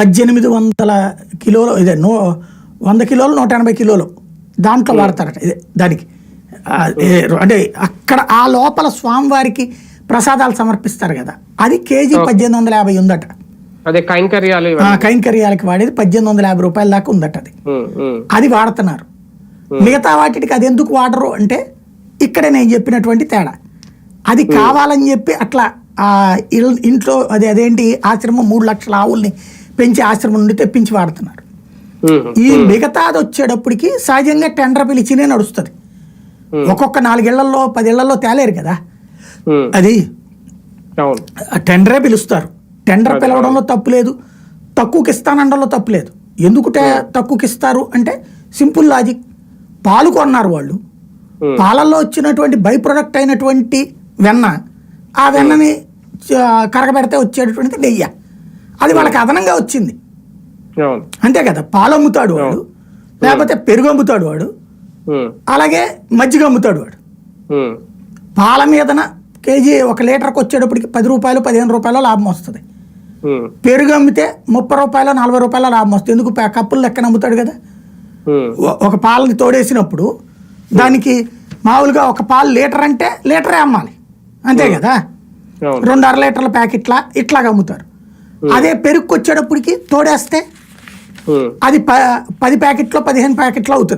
పద్దెనిమిది వందల కిలోలు ఇదే నూ వంద కిలోలు నూట ఎనభై కిలోలు దాంట్లో వాడతారట. ఇదే దానికి. అంటే అక్కడ ఆ లోపల స్వామివారికి ప్రసాదాలు సమర్పిస్తారు కదా. అది కేజీ పద్దెనిమిది వందల యాభై ఉందట. అదే కైంకర్యాలు కైంకర్యాలకి వాడేది పద్దెనిమిది వందల యాభై రూపాయల దాకా ఉందట అది. ఉమ్, ఉమ్, అది వాడుతున్నారు. మిగతా వాటికి అది ఎందుకు వాడరు అంటే ఇక్కడే నేను చెప్పినటువంటి తేడా. అది కావాలని చెప్పి అట్లా ఇంట్లో అది అదేంటి ఆశ్రమం మూడు లక్షల ఆవుల్ని పెంచి ఆశ్రమం నుండి తెప్పించి వాడుతున్నారు. ఈ మిగతాది వచ్చేటప్పటికి సహజంగా టెండర్ పిలిచినే నడుస్తుంది. ఒక్కొక్క నాలుగేళ్ళలో పదేళ్ళలో తేలేరు కదా. అది టెండరే పిలుస్తారు. టెండర్ పిలవడంలో తప్పు లేదు. తక్కువకి ఇస్తానడంలో తప్పు లేదు. ఎందుకు టే- తక్కువకి ఇస్తారు అంటే సింపుల్ లాజిక్. పాలు కొన్నారు వాళ్ళు. పాలల్లో వచ్చినటువంటి బై ప్రొడక్ట్ అయినటువంటి వెన్న ఆ వెన్నని కరగబెడితే వచ్చేటటువంటిది నెయ్యి. అది వాళ్ళకి అదనంగా వచ్చింది. అంతే కదా పాలు అమ్ముతాడు వాడు లేకపోతే పెరుగు అమ్ముతాడు వాడు అలాగే మజ్జిగ అమ్ముతాడు వాడు. పాల మీదన కేజీ ఒక లీటర్కి వచ్చేటప్పటికి పది రూపాయలు పదిహేను రూపాయలు లాభం వస్తుంది. పెరుగు అమ్మితే ముప్పై రూపాయలు నలభై రూపాయల లాభం వస్తుంది. ఎందుకు? కప్పులు లెక్కన అమ్ముతాడు కదా. ఒక పాలని తోడేసినప్పుడు దానికి మామూలుగా ఒక పాలు లీటర్ అంటే లీటరే అమ్మాలి. అంతే కదా? రెండు అర లీటర్ల ప్యాకెట్ల ఇట్లాగ అమ్ముతారు. అదే పెరుగుకి వచ్చేటప్పటికి తోడేస్తే. అది ప పది ప్యాకెట్లో పదిహేను ప్యాకెట్లు అవుతుంది